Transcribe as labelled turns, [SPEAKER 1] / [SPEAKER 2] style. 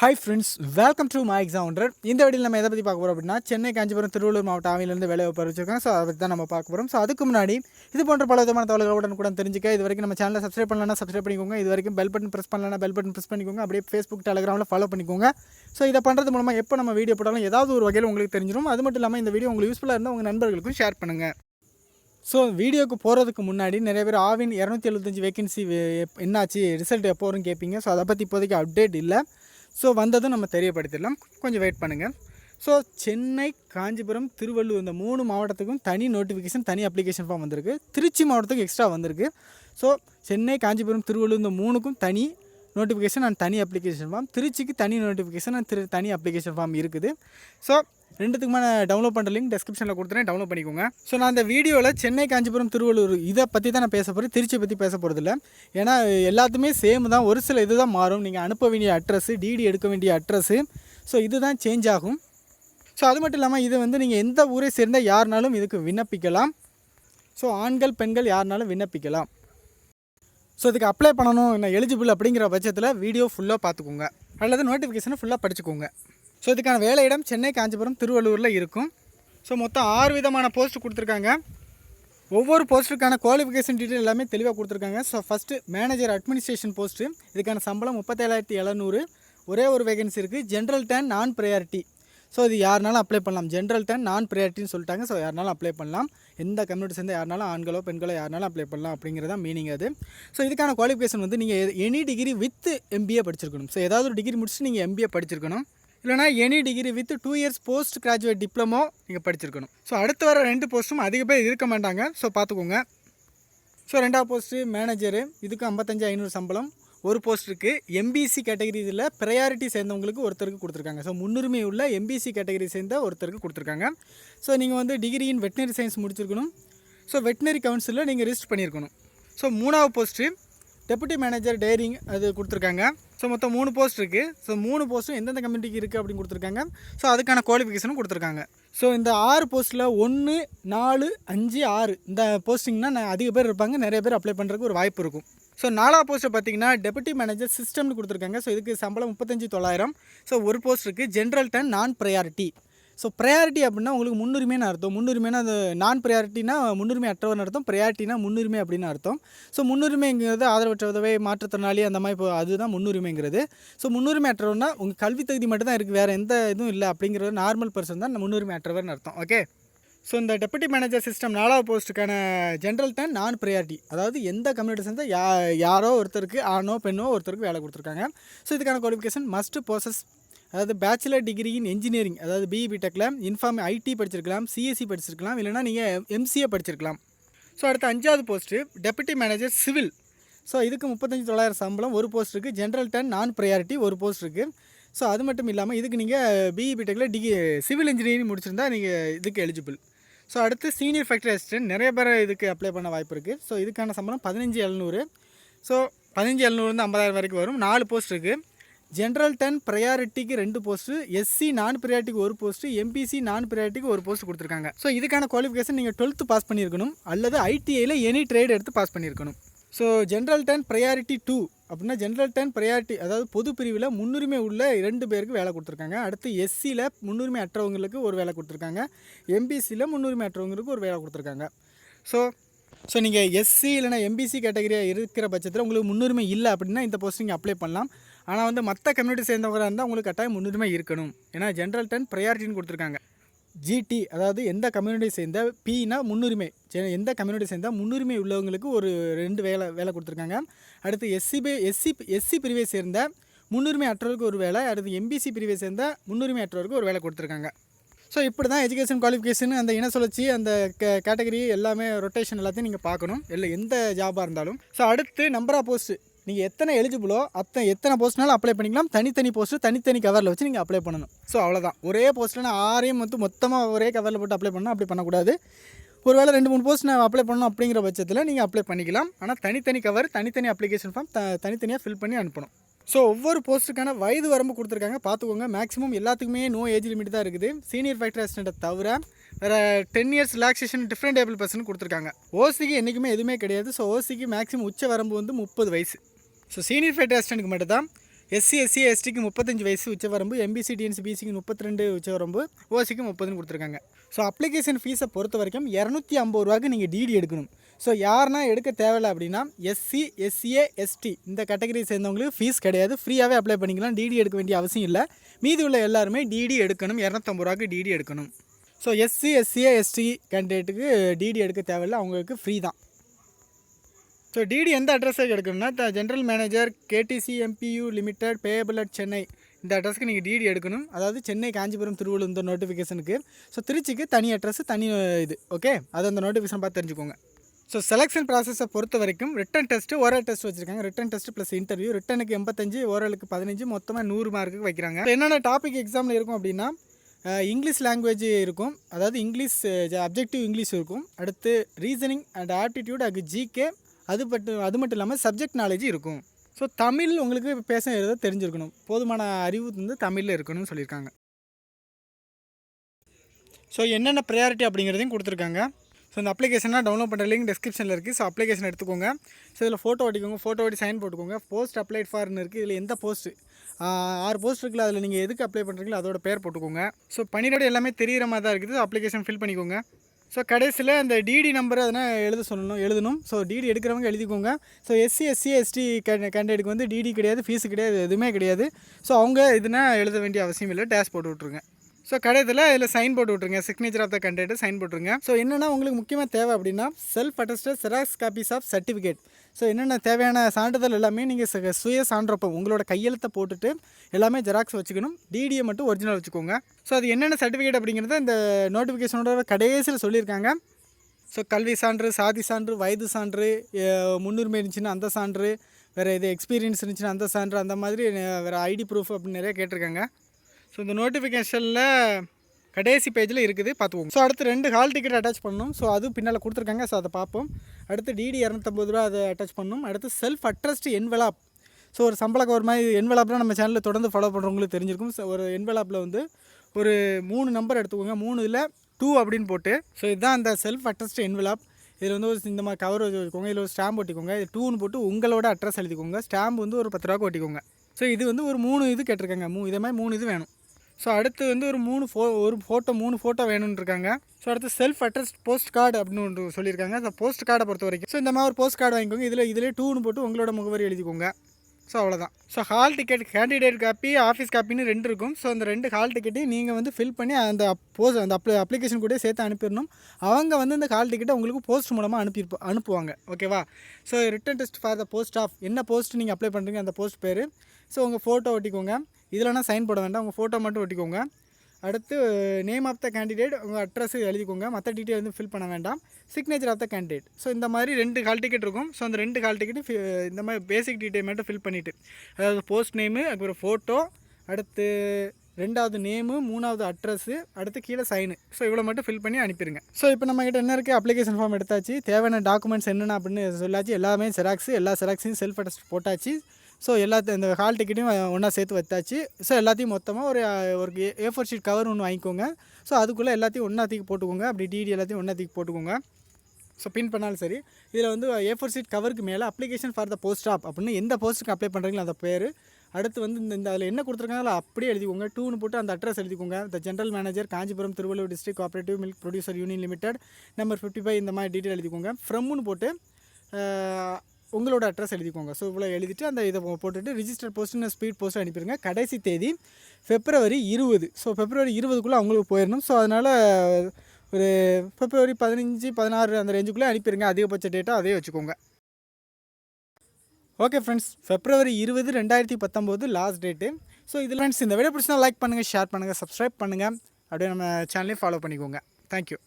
[SPEAKER 1] Hi friends welcome to my exam ஒன்றர் இந்த வீடியில் நம்ம எதை பற்றி பார்க்க போகிறோம் அப்படின்னா சென்னை காஞ்சிபுரம் திருவள்ளூர் மாவட்ட ஆவியிலேருந்து வேலை வாய்ப்பு வச்சிருக்காங்க ஸோ அதை பற்றி தான் நம்ம பார்க்க போகிறோம் ஸோ அதுக்கு முன்னாடி இது போன்ற பல விதமான தகவல்களுடன் கூட தெரிஞ்சுக்க. இது வரைக்கும் நம்ம சேனலை சப்ஸ்கிரைப் பண்ணலன்னா சப்ஸ்கிரைப் பண்ணிக்கோங்க. இது வரைக்கும் பெல் பட்டன் ப்ரெஸ் பண்ணலன்னா பெல் பட்டன் ப்ரெஸ் பண்ணிக்கோங்க. அப்படியே ஃபேஸ்புக் டெலிகிராமில் ஃபாலோ பண்ணிக்கோங்க. ஸோ இதை பண்ணுறது மூலமாக எப்போ நம்ம வீடியோ போட்டாலும் ஏதாவது ஒரு வகையில் உங்களுக்கு தெரிஞ்சிடும் அது மட்டும் இல்லாமல் இந்த வீடியோ உங்களுக்கு யூஸ்ஃபுல்லாக இருந்தால் உங்கள் நண்பர்களுக்கும் ஷேர் பண்ணுங்கள் ஸோ வீடியோக்கு போகிறதுக்கு முன்னாடி நிறைய பேர் ஆவின் இரநூத்தி எழுபத்தஞ்சு வேகன்சி என்னாச்சு ரிசல்ட் எப்போ வரும்னு கேட்பீங்க ஸோ அதை பற்றி இப்போதைக்கு அப்டேட் இல்லை. ஸோ வந்ததும் நம்ம தெரியப்படுத்திடலாம். கொஞ்சம் வெயிட் பண்ணுங்கள் ஸோ சென்னை காஞ்சிபுரம் திருவள்ளூர் இந்த மூணு மாவட்டத்துக்கும் தனி நோட்டிஃபிகேஷன் தனி அப்ளிகேஷன் ஃபார்ம் வந்திருக்கு. திருச்சி மாவட்டத்துக்கு எக்ஸ்ட்ரா வந்திருக்கு. ஸோ சென்னை காஞ்சிபுரம் திருவள்ளூர் இந்த மூணுக்கும் தனி நோட்டிஃபிகேஷன் அண்ட் தனி அப்ளிகேஷன் ஃபார்ம் திருச்சிக்கு தனி நோட்டிஃபிகேஷன் அண்ட் திரு தனி அப்ளிகேஷன் ஃபார்ம் இருக்குது. ஸோ ரெண்டுத்துக்குமே நான் டவுன்லோட் பண்ணுற லிங்க் டெஸ்கிரிப்ஷனில் கொடுத்துறேன். டவுன்லோட் பண்ணிக்கோங்க. ஸோ நான் அந்த வீடியோவில் சென்னை காஞ்சிபுரம் திருவள்ளூர் இதை பற்றி தான் நான் பேச போகிறேன் திருச்சி பற்றி பேச போகிறதில்ல ஏன்னா எல்லாத்துமே சேம் தான். ஒரு சில இது தான் மாறும். நீங்கள் அனுப்ப வேண்டிய அட்ரஸ் டிடி எடுக்க வேண்டிய அட்ரஸ்ஸு ஸோ இதுதான் சேஞ்ச் ஆகும். ஸோ அது மட்டும் இல்லாமல் இது வந்து நீங்கள் எந்த ஊரை சேர்ந்த யாருனாலும் இதுக்கு விண்ணப்பிக்கலாம். ஸோ ஆண்கள் பெண்கள் யாருனாலும் விண்ணப்பிக்கலாம். ஸோ இதுக்கு அப்ளை பண்ணணும் என்ன எலிஜிபிள் அப்படிங்கிற பட்சத்தில் வீடியோ ஃபுல்லாக பார்த்துக்கோங்க. அல்லது நோட்டிஃபிகேஷனை ஃபுல்லாக படிச்சுக்கோங்க. ஸோ இதுக்கான வேலையிடம் சென்னை காஞ்சிபுரம் திருவள்ளூரில் இருக்கும். ஸோ மொத்தம் ஆறு விதமான போஸ்ட் கொடுத்துருக்காங்க. ஒவ்வொரு போஸ்ட்டுக்கான குவாலிஃபிகேஷன் டீட்டெயில் எல்லாமே தெளிவாக கொடுத்துருக்காங்க. So first manager administration post இதுக்கான சம்பளம் முப்பத்தேழாயிரத்தி எழுநூறு. ஒரே ஒரு வேகன்சி இருக்குது general turn non priority so இது யாருனாலும் அப்ளை பண்ணலாம். ஜென்ரல் டென் நான் ப்ரையாரிட்டின்னு சொல்லிட்டாங்க. ஸோ யாருனாலும் அப்ளை பண்ணலாம். எந்த கம்யூனிட்டி சேர்ந்த யாருனாலும் ஆண்களோ பெண்களோ யாருனாலும் அப்ளை பண்ணலாம் அப்படிங்கிறதா மீனிங் அது. ஸோ இதுக்கான குவாலிஃபிகேஷன் வந்து நீங்கள் எனி டிகிரி வித் எம்பிஏ படிச்சிருக்கணும். ஸோ ஏதாவது ஒரு டிகிரி முடிச்சுட்டு நீங்கள் எம்பிஏ படிச்சிருக்கணும். இல்லைனா any degree with two years post graduate diploma நீங்கள் படிச்சிருக்கணும். ஸோ அடுத்து வர ரெண்டு போஸ்ட்டும் அதிக பேர் இருக்க மாட்டாங்க. ஸோ பார்த்துக்கோங்க. ஸோ ரெண்டாவது போஸ்ட்டு மேனேஜரு இதுக்கு ஐம்பத்தஞ்சு ஐநூறு சம்பளம். ஒரு போஸ்ட் இருக்குது எம்பிசி கேட்டகரி இதில் ப்ரையாரிட்டி சேர்ந்தவங்களுக்கு ஒருத்தருக்கு கொடுத்துருக்காங்க. ஸோ முன்னுரிமை உள்ள எம்பிசி கேட்டகரி சேர்ந்த ஒருத்தருக்கு கொடுத்துருக்காங்க. ஸோ நீங்கள் வந்து டிகிரி இன் வெட்டினரி சயின்ஸ் முடிச்சிருக்கணும். ஸோ வெட்டினரி கவுன்சிலில் நீங்கள் ரிஜிஸ்டர் பண்ணியிருக்கணும். ஸோ மூணாவது போஸ்ட்டு டெப்புட்டி மேனேஜர் டேரிங் அது கொடுத்துருக்காங்க. ஸோ மொத்தம் மூணு போஸ்ட் இருக்குது ஸோ மூணு போஸ்ட்டும் எந்தெந்த கம்யூனிட்டிக்கு இருக்குது அப்படின்னு கொடுத்துருக்காங்க. ஸோ அதுக்கான குவாலிஃபிகேஷனும் கொடுத்துருக்காங்க. ஸோ இந்த ஆறு போஸ்ட்டில் ஒன்று நாலு அஞ்சு ஆறு இந்த போஸ்டிங்னால் நான் அதிக பேர் இருப்பாங்க. நிறைய பேர் அப்ளை பண்ணுறதுக்கு ஒரு வாய்ப்பு இருக்கும். ஸோ நாலாவது போஸ்ட்டை பார்த்தீங்கன்னா டெபுட்டி மேனேஜர் சிஸ்டம்னு கொடுத்துருக்காங்க. ஸோ இதுக்கு சம்பளம் முப்பத்தஞ்சு தொள்ளாயிரம். ஸோ ஒரு போஸ்ட் இருக்குது general turn non priority so priority அப்படின்னா உங்களுக்கு முன்னுரிமைன்னு அர்த்தம். முன்னுரிமைனா அது நான் ப்ரையாரிட்டினா முன்னுரிமை அற்றவர்னு அர்த்தம். ப்ரையாரிட்டினா முன்னுரிமை அப்படின்னு அர்த்தம். ஸோ முன்னுரிமைங்கிறது ஆதரவற்ற உதவை மாற்றுத்திறனாளி அந்த மாதிரி இப்போ அதுதான் முன்னுரிமைங்கிறது. ஸோ முன்னுரிமை அற்றவர்னா உங்கள் கல்வி தகுதி மட்டும் தான் இருக்குது வேறு எந்த இதுவும் இல்லை. அப்படிங்கிறது நார்மல் பர்சன் தான் முன்னுரிமை அற்றவர்னு அர்த்தம். ஓகே ஸோ இந்த டெபுட்டி மேனேஜர் சிஸ்டம் நாலாவது போஸ்ட்டுக்கான ஜென்ரல் தான் நான் ப்ரையாரிட்டி அதாவது எந்த கம்யூனிட்டி சேர்ந்தால் யா யாரோ ஒருத்தருக்கு ஆணோ பெண்ணோ ஒருத்தருக்கு வேலை கொடுத்துருக்காங்க. ஸோ இதுக்கான குவாலிஃபிகேஷன் மஸ்ட் ப்ரோசஸ் அதாவது பேச்சுலர் டிகிரி இன் இன்ஜினியரிங் அதாவது பிஇபி டெக்கில் இன்ஃபார்ம் ஐடி படிச்சிருக்கலாம் சிஎஸ்சி படிச்சிருக்கலாம் இல்லைனா நீங்கள் எம்சிஏ படிச்சிருக்கலாம். ஸோ அடுத்த அஞ்சாவது post deputy manager civil so இதுக்கு முப்பத்தஞ்சு தொள்ளாயிரம் சம்பளம் ஒரு போஸ்ட் இருக்குது ஜென்ரல் டென் நான் ப்ரையாரிட்டி ஒரு போஸ்ட் இருக்குது ஸோ அது மட்டும் இல்லாமல் இதுக்கு நீங்கள் பிஇபி டெக்கில் டிகி சிவில் இன்ஜினியரிங் முடிச்சிருந்தா நீங்கள் இதுக்கு எலிஜிபிள் ஸோ அடுத்து சீனியர் ஃபேக்டரி அசிஸ்டன்ட் நிறைய பேர் இதுக்கு அப்ளை பண்ண வாய்ப்பு இருக்குது ஸோ இதுக்கான சம்பளம் பதினஞ்சு எழுநூறு. ஸோ பதினஞ்சு எழுநூறுலேருந்து ஐம்பதாயிரம் வரைக்கும் வரும். நாலு போஸ்ட் இருக்குது ஜென்ரல் டென் ப்ரையாரிட்டிக்கு ரெண்டு போஸ்ட்டு எஸ்சி நான் ப்ரையாரிட்டிக்கு ஒரு போஸ்ட்டு எம்பிசி நான் ப்ரையாரிட்டிக்கு ஒரு போஸ்ட் கொடுத்துருக்காங்க. ஸோ இதுக்கான குவாலிஃபிகேஷன் நீங்கள் டுவெல்த்து பாஸ் பண்ணியிருக்கணும். அல்லது ஐடிஐயில் எனி ட்ரேட் எடுத்து பாஸ் பண்ணியிருக்கணும். So general turn priority two அப்படின்னா ஜென்ரல் டென் ப்ரையாரிட்டி அதாவது பொது பிரிவில் முன்னுரிமை உள்ள இரண்டு பேருக்கு வேலை கொடுத்துருக்காங்க. அடுத்து எஸ்சியில் முன்னுரிமை அற்றவங்களுக்கு ஒரு வேலை கொடுத்துருக்காங்க. எம்பிசியில் முன்னுரிமை அற்றவங்களுக்கு ஒரு வேலை கொடுத்துருக்காங்க. ஸோ ஸோ நீங்கள் எஸ்சி இல்லைனா எம்பிசி கேட்டகரியாக இருக்கிற பட்சத்தில் உங்களுக்கு முன்னுரிமை இல்லை அப்படின்னா இந்த போஸ்ட் நீங்கள் அப்ளை பண்ணலாம். ஆனால் வந்து மற்ற கம்யூனிட்டி சேர்ந்தவராக இருந்தால் உங்களுக்கு கட்டாயம் முன்னுரிமை இருக்கணும். ஏன்னா ஜென்ரல் டென் ப்ரையாரிட்டின்னு கொடுத்துருக்காங்க. ஜிடி அதாவது எந்த கம்யூனிட்டி சேர்ந்த பினா முன்னுரிமை. எந்த கம்யூனிட்டி சேர்ந்தால் முன்னுரிமை உள்ளவங்களுக்கு ஒரு ரெண்டு வேலை வேலை கொடுத்துருக்காங்க. அடுத்து எஸ்சி எஸ்சி எஸ்சி பிரிவை சேர்ந்த முன்னுரிமை அற்றவருக்கு ஒரு வேலை அடுத்து எம்பிசி பிரிவை சேர்ந்த முன்னுரிமை அற்றவருக்கு ஒரு வேலை கொடுத்துருக்காங்க. ஸோ இப்படி தான் எஜுகேஷன் குவாலிஃபிகேஷன் அந்த இன சுழற்சி அந்த கேட்டகரி எல்லாமே ரொட்டேஷன் எல்லாத்தையும் நீங்கள் பார்க்கணும். இல்லை எந்த ஜாபாக இருந்தாலும். ஸோ அடுத்து நம்பர் ஆஃப் போஸ்ட் நீங்கள் எத்தனை எலிஜிபிளோ அத்தனை எத்தனை போஸ்ட்னாலும் அப்ளை பண்ணிக்கலாம். தனித்தனி போஸ்ட்டு தனித்தனி கவரில் வச்சு நீங்கள் அப்ளை பண்ணணும். ஸோ அவ்வளோதான் ஒரே போஸ்ட்டில் நான் ஆறையும் வந்து மொத்தமாக ஒரே கவரில் போட்டு அப்ளை பண்ணால் அப்படி பண்ணக்கூடாது. ஒரு வேளை ரெண்டு மூணு போஸ்ட் நான் அப்ளை பண்ணணும் அப்படிங்கிற பட்சத்தில் நீங்கள் அப்ளை பண்ணிக்கலாம். ஆனால் தனித்தனி கவர் தனித்தனி அப்ளிகேஷன் ஃபார்ம் த தனித்தனியாக ஃபில் பண்ணி அனுப்பணும். ஸோ ஒவ்வொரு போஸ்ட்டுக்கான வயது வரம்பு கொடுத்துருக்காங்க. பார்த்துக்கோங்க. மேக்ஸிமம் எல்லாத்துக்குமே நோ ஏஜ் லிமிட் தான் இருக்குது. சீனியர் ஃபேக்டரி அசிஸ்டண்ட்டை தவிர வேறு ten years relaxation different able person கொடுத்துருக்காங்க. ஓசிக்கு என்றைக்குமே எதுவுமே கிடையாது. ஸோ ஓசிக்கு மேக்ஸிமம் உச்ச வரம்பு வந்து முப்பது வயசு. ஸோ சீனியர் ஃபேக்டரி அசிஸ்டண்ட்டுக்கு மட்டும் தான் எஸ்சி எஸ்சி எஸ்டிக்கு முப்பத்தஞ்சு வயசு உச்சவரம்பு எம்பிசி டிஎன்சி பிசிக்கு முப்பத்தி ரெண்டு உச்சவரம்பு ஓசிக்கு முப்பதுன்னு கொடுத்துருக்காங்க. ஸோ அப்ளிகேஷன் ஃபீஸை பொறுத்த வரைக்கும் இரநூத்தி ஐம்பது ரூபாய்க்கு நீங்கள் டிடி எடுக்கணும். ஸோ யாருனா எடுக்க தேவையில்ல அப்படின்னா எஸ்சி எஸ்சிஏ எஸ்டி இந்த கேட்டகரி சேர்ந்தவங்களுக்கு ஃபீஸ் கிடையாது. ஃப்ரீயாகவே அப்ளை பண்ணிக்கலாம். டிடி எடுக்க வேண்டிய அவசியம் இல்லை. மீதி உள்ள எல்லாருமே டிடி எடுக்கணும். இரநூத்தம்பது ரூபாய்க்கு டிடி எடுக்கணும். ஸோ எஸ்சி எஸ்சிஏ எஸ்டி கேண்டிடேட்டுக்கு டிடி எடுக்க தேவையில்லை. அவங்களுக்கு ஃப்ரீ தான். ஸோ டிடி எந்த அட்ரஸுக்கு எடுக்கணும்னா the general manager KDC MPU limited payable at Chennai இந்த அட்ரஸ்க்கு நீங்கள் டிடி எடுக்கணும். அதாவது சென்னை காஞ்சிபுரம் திருவள்ளூர் இந்த நோட்டிஃபிகேஷனுக்கு ஸோ திருச்சிக்கு தனி அட்ரஸ் தனி இது. ஓகே அது அந்த நோட்டிஃபிகேஷன் பார்த்து தெரிஞ்சுக்கோங்க. ஸோ செலெக்ஷன் ப்ராசஸை பொறுத்த வரைக்கும் ரிட்டன் டெஸ்ட்டு ஓரல் டெஸ்ட் வச்சுருக்காங்க. ரிட்டன் டெஸ்ட் ப்ளஸ் இன்டர்வியூ ரிட்டனுக்கு எண்பத்தஞ்சு ஓரலுக்கு பதினஞ்சு மொத்தமாக நூறு மார்க்குக்கு வைக்கிறாங்க. என்னென்ன டாபிக் எக்ஸாமில் இருக்கும் அப்படின்னா இங்கிலீஷ் லாங்குவேஜ் இருக்கும். அதாவது இங்கிலீஷ் அப்ஜெக்டிவ் இங்கிலீஷ் இருக்கும். அடுத்து ரீசனிங் அண்ட் ஆப்டிடியூட் அது ஜிகே அது பட்டு அது மட்டும் இல்லாமல் சப்ஜெக்ட் நாலேஜ் இருக்கும். ஸோ தமிழ் உங்களுக்கு பேச எழுத தெரிஞ்சிருக்கணும். போதுமான அறிவு வந்து தமிழில் இருக்கணும்னு சொல்லியிருக்காங்க. ஸோ என்னென்ன ப்ரையாரிட்டி அப்படிங்கிறதையும் கொடுத்துருக்காங்க. ஸோ இந்த அப்ளிகேஷனாக டவுன்லோட் பண்ணுற லிங்க் டிஸ்கிரிப்ஷனில் இருக்குது ஸோ அப்ளிகேஷன் எடுத்துக்கோங்க. ஸோ இதில் ஃபோட்டோ அடிக்கோங்க. ஃபோட்டோ அடி சைன் போட்டுக்கோங்க. போஸ்ட் அப்ளைட் ஃபார்னு இருக்குது இதில் எந்த போஸ்ட்டு ஆறு போஸ்ட் இருக்குல்ல அதில் நீங்கள் எதுக்கு அப்ளை பண்ணுறீங்களோ அதோட பேர் போட்டுக்கோங்க. ஸோ பணியோட எல்லாமே தெரிகிற மாதிரி தான் இருக்குது. அப்ளிகேஷன் ஃபில் பண்ணிக்கோங்க. ஸோ கடைசியில் அந்த டிடி நம்பர் அதனால் எழுத சொல்லணும் எழுதணும். ஸோ டிடி எடுக்கிறவங்க எழுதிக்கோங்க. ஸோ எஸ்சி எஸ்சி எஸ்டி கேண்டிடேட்டுக்கு வந்து டிடி கிடையாது ஃபீஸு கிடையாது எதுவுமே கிடையாது. ஸோ அவங்க இதுனா எழுத வேண்டிய அவசியம் இல்லை டேஷ் போட்டு விட்ருங்க ஸோ கடையத்தில் இதில் சைன் போட்டு விட்ருங்க signature of the candidate sign போட்டுருங்க. ஸோ என்னென்னா உங்களுக்கு முக்கியமாக தேவை அப்படின்னா self attested xerox copies of certificate so என்னென்ன தேவையான சான்றிதழ் எல்லாமே நீங்கள் சுய சான்றப்பம் உங்களோட கையெழுத்தை போட்டுட்டு எல்லாமே ஜெராக்ஸ் வச்சுக்கணும். டிடியை மட்டும் ஒரிஜினல் வச்சுக்கோங்க. ஸோ அது என்னென்ன சர்டிஃபிகேட் அப்படிங்கிறத இந்த நோட்டிஃபிகேஷனோட கடைசியில் சொல்லியிருக்காங்க. ஸோ கல்வி சான்று சாதி சான்று வயது சான்று முன்னுரிமை இருந்துச்சுன்னா அந்த சான்று வேறு இது எக்ஸ்பீரியன்ஸ் இருந்துச்சுன்னா அந்த சான்று அந்த மாதிரி வேறு ஐடி ப்ரூஃப் அப்படின்னு நிறைய கேட்டிருக்காங்க. ஸோ இந்த நோட்டிஃபிகேஷனில் கடைசி பேஜில் இருக்குது. பார்த்துக்கோங்க. ஸோ அடுத்து ரெண்டு ஹால் டிக்கெட் அட்டாச் பண்ணணும். ஸோ அது பின்னால் கொடுத்துருக்காங்க. ஸோ அதை பார்ப்போம். அடுத்து டிடி இரநூத்தம்பது ரூபா அதை அட்டாச் பண்ணணும் அடுத்து செல்ஃப் அட்ரஸ்ட் என்வெலாப் ஸோ ஒரு சம்பளக்கு ஒரு மாதிரி என்வெலாப்லாம் நம்ம சேனலில் தொடர்ந்து ஃபாலோ பண்ணுறவங்களுக்கு தெரிஞ்சிருக்கும். ஸோ ஒரு என்வெலாப்பில் வந்து ஒரு மூணு நம்பர் எடுத்துக்கோங்க. மூணு இதில் டூ அப்படின்னு போட்டு. ஸோ இதுதான் அந்த செல்ஃப் அட்ரஸ்ட் என்வெலாப் இதில் வந்து ஒரு இந்த மாதிரி கவர் வச்சுக்கோங்க. இதில் ஒரு ஸ்டாம்ப் ஒட்டிக்கோங்க. இது டூன்னு போட்டு உங்களோட அட்ரஸ் எழுதிக்கோங்க. ஸ்டாம்ப் வந்து ஒரு பத்து ரூபாய்க்கு ஒட்டிக்கோங்க. ஸோ இது வந்து ஒரு மூணு இது கேட்டிருக்காங்க. மூ இதே மாதிரி மூணு இது வேணும். ஸோ அடுத்து வந்து ஒரு மூணு ஃபோ ஒரு ஃபோட்டோ மூணு ஃபோட்டோ வேணும்னு இருக்காங்க ஸோ அடுத்து செல்ஃப் அட்ரஸ் போஸ்ட் கார்டு அப்படின்னு ஒன்று சொல்லியிருக்காங்க. அந்த போஸ்ட் கார்டை பொறுத்த வரைக்கும். ஸோ இந்த மாதிரி ஒரு போஸ்ட் கார்டு வாங்கிக்கோங்க. இதில் இதிலே டூன்னு போட்டு உங்களோட முகவரி எழுதிக்கோங்க. ஸோ அவ்வளோதான். So hall ticket candidate copy office காப்பின்னு ரெண்டு இருக்கும். ஸோ அந்த ரெண்டு ஹால் டிக்கெட்டையும் நீங்கள் வந்து ஃபில் பண்ணி அந்த போஸ்ட் அந்த அப்ளை அப்ளிகேஷன் கூட சேர்த்து அனுப்பிடணும். அவங்க வந்து இந்த ஹால் டிக்கெட்டை உங்களுக்கு போஸ்ட் மூலமாக அனுப்பி அனுப்புவாங்க. ஓகேவா so written test for the post of என்ன போஸ்ட் நீங்கள் அப்ளை பண்ணுறீங்க அந்த போஸ்ட் பேர்? ஸோ உங்கள் ஃபோட்டோ ஒட்டிக்கோங்க. இதில்னா சைன் போட வேண்டாம். உங்கள் ஃபோட்டோ மட்டும் ஒட்டிக்கோங்க. அடுத்து நேம் ஆஃப் த கேண்டிடேட் உங்கள் அட்ரஸ் எழுதிக்கோங்க. மற்ற டீட்டெயில் வந்து ஃபில் பண்ண வேண்டாம். Signature of the candidate so இந்த மாதிரி ரெண்டு ஹால் டிக்கெட் இருக்கும். ஸோ அந்த ரெண்டு ஹால் டிக்கெட் இந்த மாதிரி பேசிக் டீட்டெயில் மட்டும் ஃபில் பண்ணிவிட்டு அதாவது போஸ்ட் நேமு அப்புறம் ஃபோட்டோ அடுத்து ரெண்டாவது நேமு மூணாவது அட்ரஸ்ஸு அடுத்து கீழே சைனு ஸோ இவ்வளோ மட்டும் ஃபில் பண்ணி அனுப்பிடுங்க. ஸோ இப்போ நம்மக்கிட்ட என்ன இருக்குது அப்ளிகேஷன் ஃபார்ம் எடுத்தாச்சு. தேவையான டாக்குமெண்ட்ஸ் என்னென்ன அப்படின்னு சொல்லாச்சு. எல்லாமே ஜெராக்ஸு எல்லா ஜெராக்ஸையும் செல்ஃப் அட்டஸ்ட் போட்டாச்சு. ஸோ எல்லாத்தையும் இந்த ஹால் டிக்கெட்டையும் ஒன்றா சேர்த்து வச்சாச்சு. ஸோ எல்லாத்தையும் மொத்தமாக ஒரு ஒரு ஏ ஃபோர் ஷீட் கவர் ஒன்று வாங்கிக்கோங்க. ஸோ அதுக்குள்ளே எல்லாத்தையும் ஒன்றா தூக்கி போட்டுக்கோங்க. அப்படி டிடி எல்லாத்தையும் ஒன்றா தூக்கி போட்டுக்கோங்க. ஸோ பின் பண்ணாலும் சரி. இதில் வந்து ஏ ஃபோர் சீட் கவருக்கு மேலே application for the post of அப்படின்னு எந்த போஸ்ட்டுக்கு அப்ளை பண்ணுறீங்களோ அந்த பேர். அடுத்து வந்து இந்த இந்த அதில் என்ன கொடுத்துருக்காங்களோ அப்படியே எழுதிக்கோங்க. டூன்னு போட்டு அந்த அட்ரஸ் எழுதிக்கோங்க. The general manager Kanchipuram Thiruvallur district cooperative milk producer union limited number fifty five இந்த மாதிரி டீட்டெயில் எழுதிக்கோங்க. ஃப்ரம்னு போட்டு உங்களோட அட்ரஸ் எழுதிக்கோங்க. ஸோ இவ்வளோ எழுதிட்டு அந்த இதை போட்டுட்டு ரிஜிஸ்டர் போஸ்ட்டுன்னு ஸ்பீட் போஸ்ட் அனுப்பிடுங்க. கடைசி தேதி ஃபெப்ரவரி இருபது. ஸோ ஃபெப்ரவரி இருபதுக்குள்ளே அவங்களுக்கு போயிடணும் ஸோ அதனால் ஒரு ஃபெப்ரவரி பதினஞ்சு பதினாறு அந்த ரேஞ்சுக்குள்ளே அனுப்பிடுங்க. அதிகபட்ச டேட்டா அதே வச்சுக்கோங்க. ஓகே ஃப்ரெண்ட்ஸ் ஃபெப்ரவரி இருபது ரெண்டாயிரத்தி பத்தொம்போது லாஸ்ட் டேட்டு ஸோ இதில் ஃப்ரெண்ட்ஸ் இந்த வீடியோ பிடிச்சா லைக் பண்ணுங்கள் ஷேர் பண்ணுங்கள் சப்ஸ்கிரைப் பண்ணுங்கள் அப்படியே நம்ம சேனலையும் ஃபாலோ பண்ணிக்கோங்க. தேங்க்யூ